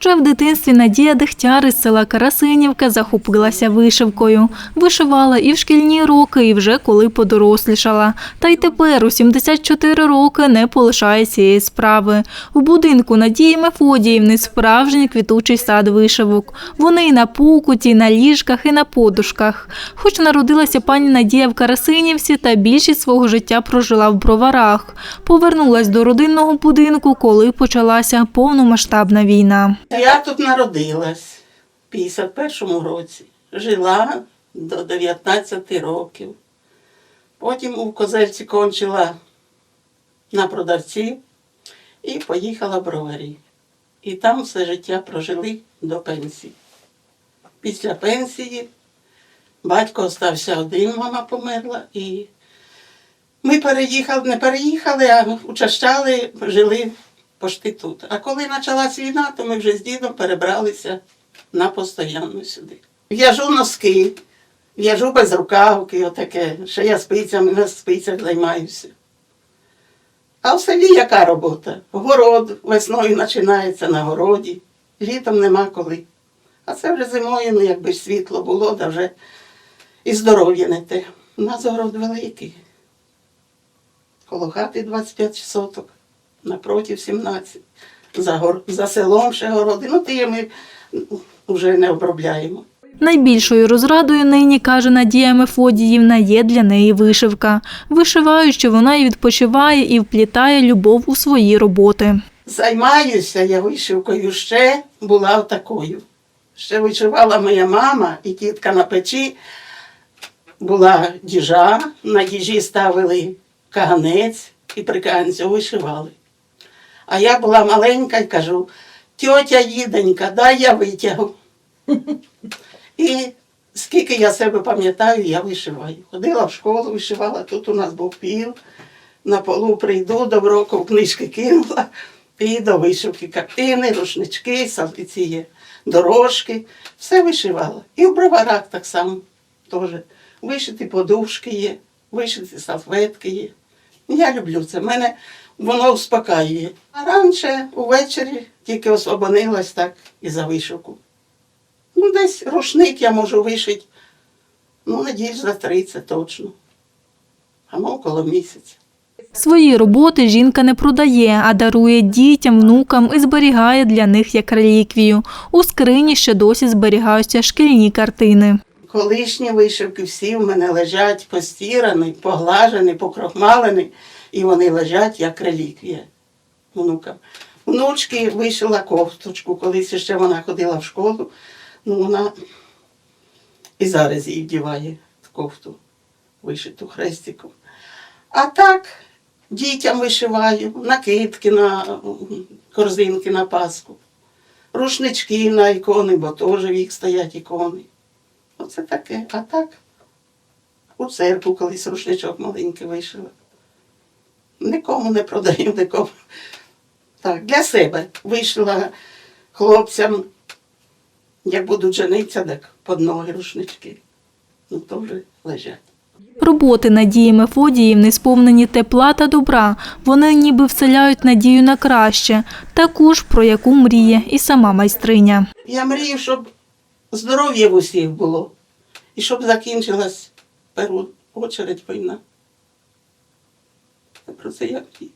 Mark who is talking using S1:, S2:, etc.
S1: Вже в дитинстві Надія Дегтяр із села Карасинівка захопилася вишивкою. Вишивала і в шкільні роки, і вже коли подорослішала. Та й тепер у 74 роки не полишає цієї справи. У будинку Надії Мефодіївни справжній квітучий сад вишивок. Вони і на покуті, і на ліжках, і на подушках. Хоч народилася пані Надія в Карасинівці та більшість свого життя прожила в броварах. Повернулась до родинного будинку, коли почалася повномасштабна війна.
S2: Я тут народилась в 51-му році. Жила до 19 років. Потім у Козельці кончила на продавці і поїхала в Броварі. І там все життя прожили до пенсії. Після пенсії батько остався один, мама померла, і ми переїхали, не переїхали, а учащали, жили пошти тут. А коли почалась війна, то ми вже з дідом перебралися на постоянну сюди. В'яжу носки, в'яжу безрукавки, отаке. Ще я спицями на спицях займаюся. А в селі яка робота? Город весною починається на городі, літом нема коли. А це вже зимою, ну якби світло було, да вже і здоров'я не те. У нас город великий. Коло хати 25 соток, напротив 17. За, гор... за селом ще городи. Ну, ті ми вже не обробляємо.
S1: Найбільшою розрадою нині, каже Надія Мефодіївна, є для неї вишивка. Вишиваючи, вона і відпочиває, і вплітає любов у свої роботи.
S2: Займаюся я вишивкою ще була такою. Ще вишивала моя мама і тітка на печі. Була діжа, на діжі ставили каганець і при каганцю вишивали. А я була маленька і кажу, тьотя їденька, дай я витягу. І скільки я себе пам'ятаю, я вишиваю. Ходила в школу, вишивала, тут у нас був піл. На полу прийду, добро в книжки кинула, і до вишивки картини, рушнички, є, дорожки, все вишивала. І в броварах так само теж. Вишиті подушки є, вишиті салфетки є. Я люблю це. Мене воно успокаює. А раніше увечері тільки освободилась так і за вишивку. Ну, десь рушник я можу вишити, ну, надіюсь, за 30 точно. А мов коло місяця.
S1: Свої роботи жінка не продає, а дарує дітям, внукам і зберігає для них як реліквію. У скрині ще досі зберігаються шкільні картини.
S2: Колишні вишивки всі в мене лежать постірані, поглажені, покрохмалені, і вони лежать як реліквія внукам. Внучки вишила кофточку, колись ще вона ходила в школу, ну вона і зараз її вдіває кофту, вишиту хрестиком. А так дітям вишиваю, накидки на корзинки на Пасху, рушнички на ікони, бо теж в їх стоять ікони. Оце таке. А так у церкву колись рушничок маленький вишила. Нікому не продаю, нікому. Так, для себе вишила хлопцям, як будуть жениться, так під ноги рушнички. Ну, то вже лежать.
S1: Роботи Надії Мефодіївни сповнені тепла та добра. Вони ніби вселяють надію на краще, таку ж, про яку мріє і сама майстриня.
S2: Я мрію, щоб здоров'я в усіх було. І щоб закінчилась в першу очередь війна. Про це я мрію.